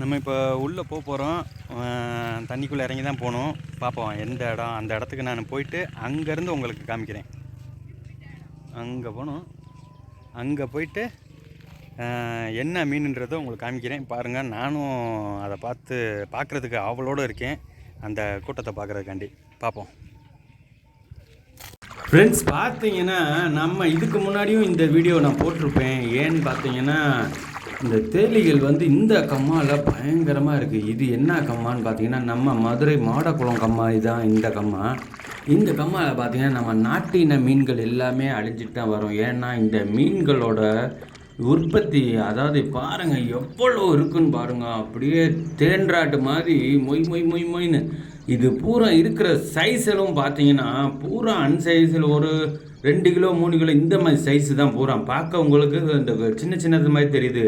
நம்ம இப்போ உள்ளே போக போகிறோம் தண்ணிக்குள்ளே இறங்கி தான் போகணும். பார்ப்போம் எந்த இடம்? அந்த இடத்துக்கு நான் போயிட்டு அங்கேருந்து உங்களுக்கு காமிக்கிறேன். அங்கே போகணும். அங்கே போயிட்டு என்ன மீனுன்றதை உங்களுக்கு காமிக்கிறேன். பாருங்கள் நானும் அதை பார்த்து பார்க்குறதுக்கு ஆவலோடு இருக்கேன். அந்த கூட்டத்தை பார்க்குறதுக்காண்டி. பார்ப்போம் ஃப்ரெண்ட்ஸ் பார்த்தீங்கன்னா நம்ம இதுக்கு முன்னாடியும் இந்த வீடியோ நான் போட்டிருப்பேன். ஏன்னு பார்த்தீங்கன்னா இந்த தேலிகள் வந்து இந்த கம்மாவில் பயங்கரமாக இருக்குது இது என்ன கம்மான்னு பார்த்தீங்கன்னா நம்ம மதுரை மாடக்குளம் கம்மா இதுதான் இந்த கம்மா. இந்த கம்மாவில் பார்த்தீங்கன்னா நம்ம நாட்டின மீன்கள் எல்லாமே அழிஞ்சிட்டு தான் வரும். ஏன்னா இந்த மீன்களோட உற்பத்தி அதாவது பாருங்கள் எவ்வளோ இருக்குன்னு பாருங்கள் அப்படியே தேன்றாட்டு மாதிரி மொய் மொய் மொய் மொய்னு இது பூரா இருக்கிற சைஸிலும் பார்த்தீங்கன்னா பூரா அன்சைஸில் ஒரு ரெண்டு கிலோ மூணு கிலோ இந்த மாதிரி சைஸு தான் பூரா. பார்க்க உங்களுக்கு இந்த சின்ன சின்னது மாதிரி தெரியுது.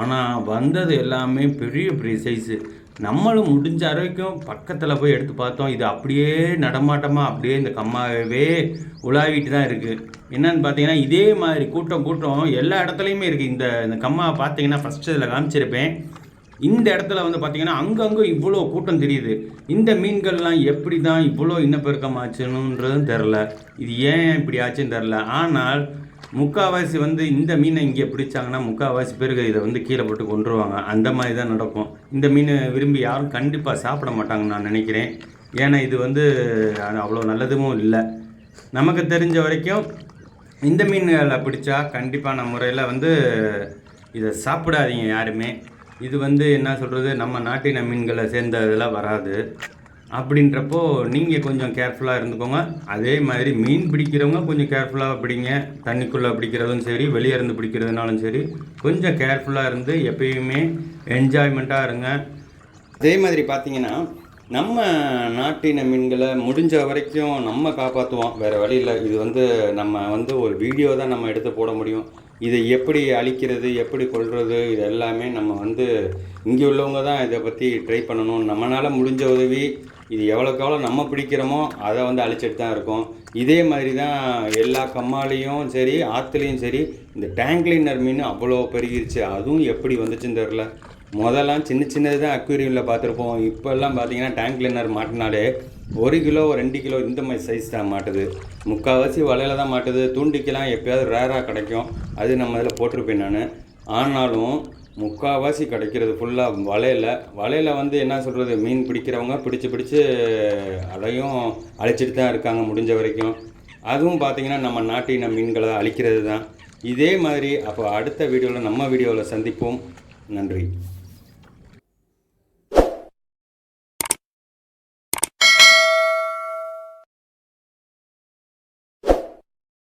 ஆனால் வந்தது எல்லாமே பெரிய பெரிய சைஸு நம்மளும் முடிஞ்ச வரைக்கும் பக்கத்தில் போய் எடுத்து பார்த்தோம். இது அப்படியே நடமாட்டமாக அப்படியே இந்த கம்மாவே உலாவிட்டு தான் இருக்குது என்னன்னு பார்த்தீங்கன்னா இதே மாதிரி கூட்டம் கூட்டம் எல்லா இடத்துலையுமே இருக்குது இந்த இந்த கம்மா பார்த்தீங்கன்னா ஃபஸ்ட்டு இதில் காமிச்சிருப்பேன். இந்த இடத்துல வந்து பார்த்தீங்கன்னா அங்கங்கே இவ்வளோ கூட்டம் தெரியுது. இந்த மீன்கள்லாம் எப்படி தான் இவ்வளோ இனப்பெருக்கமாச்சுன்னுன்றதும் தெரில. இது ஏன் இப்படி ஆச்சுன்னு தெரில. ஆனால் முக்கால்வாசி வந்து இந்த மீனை இங்கே பிடிச்சாங்கன்னா முக்கால்வாசி பேருக்கு இதை வந்து கீழே போட்டு கொண்டுருவாங்க அந்த மாதிரி தான் நடக்கும். இந்த மீனை விரும்பி யாரும் கண்டிப்பாக சாப்பிட மாட்டாங்கன்னு நான் நினைக்கிறேன். ஏன்னா இது வந்து அவ்வளோ நல்லதும் இல்லை. நமக்கு தெரிஞ்ச வரைக்கும் இந்த மீன்களை பிடிச்சா கண்டிப்பான முறையில் வந்து இதை சாப்பிடாதீங்க யாருமே. இது வந்து என்ன சொல்கிறது நம்ம நாட்டின மீன்களை சேர்ந்த இதெல்லாம் வராது. அப்படின்றப்போ நீங்கள் கொஞ்சம் கேர்ஃபுல்லாக இருந்துக்கோங்க. அதே மாதிரி மீன் பிடிக்கிறவங்க கொஞ்சம் கேர்ஃபுல்லாக பிடிங்க. தண்ணிக்குள்ளே பிடிக்கிறதும் சரி வெளியே இருந்து பிடிக்கிறதுனாலும் சரி கொஞ்சம் கேர்ஃபுல்லாக இருந்து எப்பயுமே என்ஜாய்மெண்ட்டாக இருங்க. அதே மாதிரி பார்த்தீங்கன்னா நம்ம நாட்டின மீன்களை முடிஞ்ச வரைக்கும் நம்ம காப்பாற்றுவோம் வேறு வழியில் இது வந்து நம்ம வந்து ஒரு வீடியோ தான் நம்ம எடுத்து போட முடியும். இதை எப்படி அழிக்கிறது எப்படி கொள்வது இது எல்லாமே நம்ம வந்து இங்கே உள்ளவங்க தான் இதை பற்றி ட்ரை பண்ணணும். நம்மளால் முடிஞ்ச உதவி இது எவ்வளோக்கு எவ்வளோ நம்ம பிடிக்கிறோமோ அதை வந்து அழிச்சிட்டு தான் இருக்கோம். இதே மாதிரி தான் எல்லா கம்மாலையும் சரி ஆற்றுலையும் சரி இந்த டேங்க் கிளீனர் மீன் அவ்வளோ பெருகிருச்சு. அதுவும் எப்படி வந்துச்சுன்னு தெரில முதல்லாம் சின்ன சின்னது தான் அக்வேரியமில் பார்த்துருப்போம். இப்போல்லாம் பார்த்தீங்கன்னா டேங்க் கிளீனர் மாட்டினாலே ஒரு கிலோ ரெண்டு கிலோ இந்த மாதிரி சைஸ் தான் மாட்டுது. முக்கால்வாசி வலையில் தான் மாட்டுது. தூண்டிக்கெல்லாம் எப்பயாவது ரேராக கிடைக்கும். அது நம்ம இதில் போட்டிருப்பேன் நான். ஆனாலும் முக்கால்வாசி கிடைக்கிறது ஃபுல்லாக வலையில். வலையில் வந்து என்ன சொல்கிறது மீன் பிடிக்கிறவங்க பிடிச்சி பிடிச்சி அதையும் அழிச்சிட்டு தான் இருக்காங்க முடிஞ்ச வரைக்கும். அதுவும் பார்த்திங்கன்னா நம்ம நாட்டின மீன்களை அழிக்கிறது தான். இதே மாதிரி அப்போ அடுத்த வீடியோவில் நம்ம வீடியோவில் சந்திப்போம். நன்றி.